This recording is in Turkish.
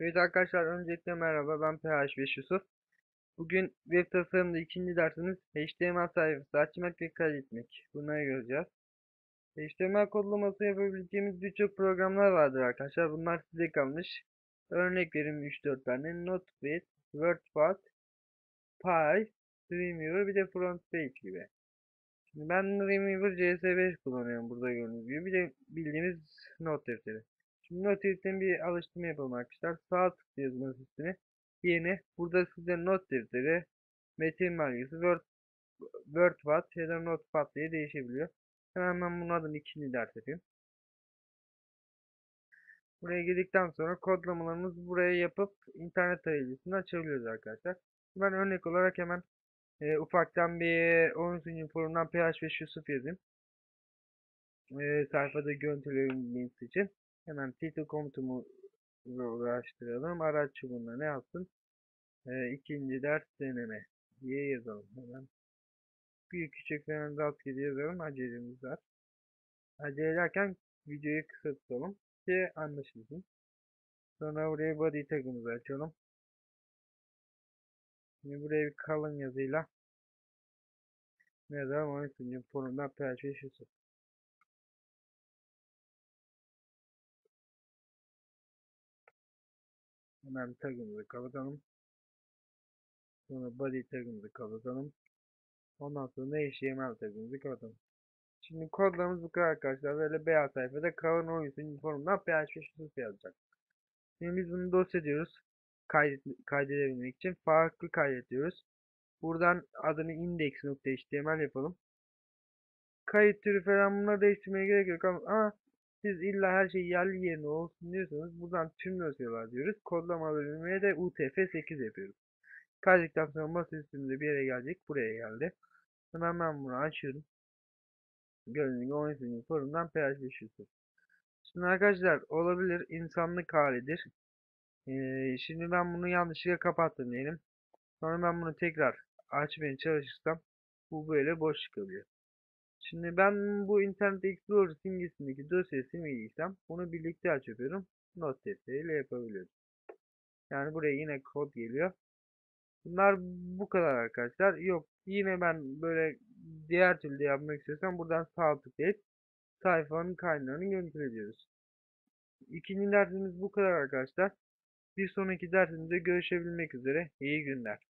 Evet arkadaşlar öncelikle merhaba ben PH5 Yusuf. Bugün web tasarımda ikinci dersimiz HTML sayfası açmak ve kaydetmek. Bunları göreceğiz. HTML kodlaması yapabileceğimiz birçok programlar vardır arkadaşlar. Bunlar size kalmış. Örnek vereyim 3-4 tane. Notepad, WordPad, Py, Dreamweaver bir de FrontPage gibi. Şimdi ben Dreamweaver CS5 kullanıyorum burada gördüğünüz gibi. Bir de bildiğimiz not defteri. Şimdi not defterine bir alıştırma yapalım arkadaşlar. Sağ tıklıyoruz not üstüne. Yeni. Burada size not metin belgesi, Word, WordPad ya da Notepad diye değişebiliyor. Hemen ben bunun adını ikinci ders yapayım. Buraya girdikten sonra kodlamalarımızı buraya yapıp internet tarayıcısını açabiliyoruz arkadaşlar. Ben örnek olarak hemen e, ufaktan bir 13. forumdan PH5 Yusuf yazayım. E, sayfada görüntüleyebilmeniz için. Hemen title komutumu uğraştıralım. Araç çubuğuna ne yapsın? E, ikinci ders deneme diye yazalım. Hemen büyük küçük falan rastgele yazalım. Acelemiz var. Acele videoyu kısa tutalım ki anlaşılsın. Sonra buraya body tagımızı açalım. Şimdi buraya bir kalın yazıyla ne yazalım? 13. forumdan PHP Yusuf. Hemen tagımızı kapatalım. Sonra body tagımızı kapatalım. Ondan sonra HTML tagımızı kapatalım. Şimdi kodlarımız bu kadar arkadaşlar. Böyle beyaz sayfada kalın 13. forumdan PHP Yusuf yazacak. Şimdi biz bunu dosya diyoruz. Kaydet, kaydedebilmek için farklı kaydediyoruz. Buradan adını index.html yapalım. Kayıt türü falan bunları değiştirmeye gerek yok ama siz illa her şey yerli yerine olsun diyorsanız buradan tüm dosyalar diyoruz. Kodlama bölümüne de UTF-8 yapıyoruz. Kaydıktan sonra masa üstünde bir yere gelecek. Buraya geldi. Hemen ben bunu açıyorum. Gördüğünüz gibi 13. forumdan PH5 Yusuf. Şimdi arkadaşlar olabilir insanlık halidir. Ee, şimdi ben bunu yanlışlıkla kapattım diyelim. Sonra ben bunu tekrar açmaya çalışırsam bu böyle boş çıkabiliyor. Şimdi ben bu Internet Explorer simgesindeki dosyayı simgeleysem bunu birlikte açıyorum. Not defteriyle yapabiliyorum. Yani buraya yine kod geliyor. Bunlar bu kadar arkadaşlar. Yok yine ben böyle diğer türlü yapmak istiyorsam buradan sağ tıklayıp sayfanın kaynağını görüntülüyoruz. İkinci dersimiz bu kadar arkadaşlar. Bir sonraki dersimizde görüşebilmek üzere. İyi günler.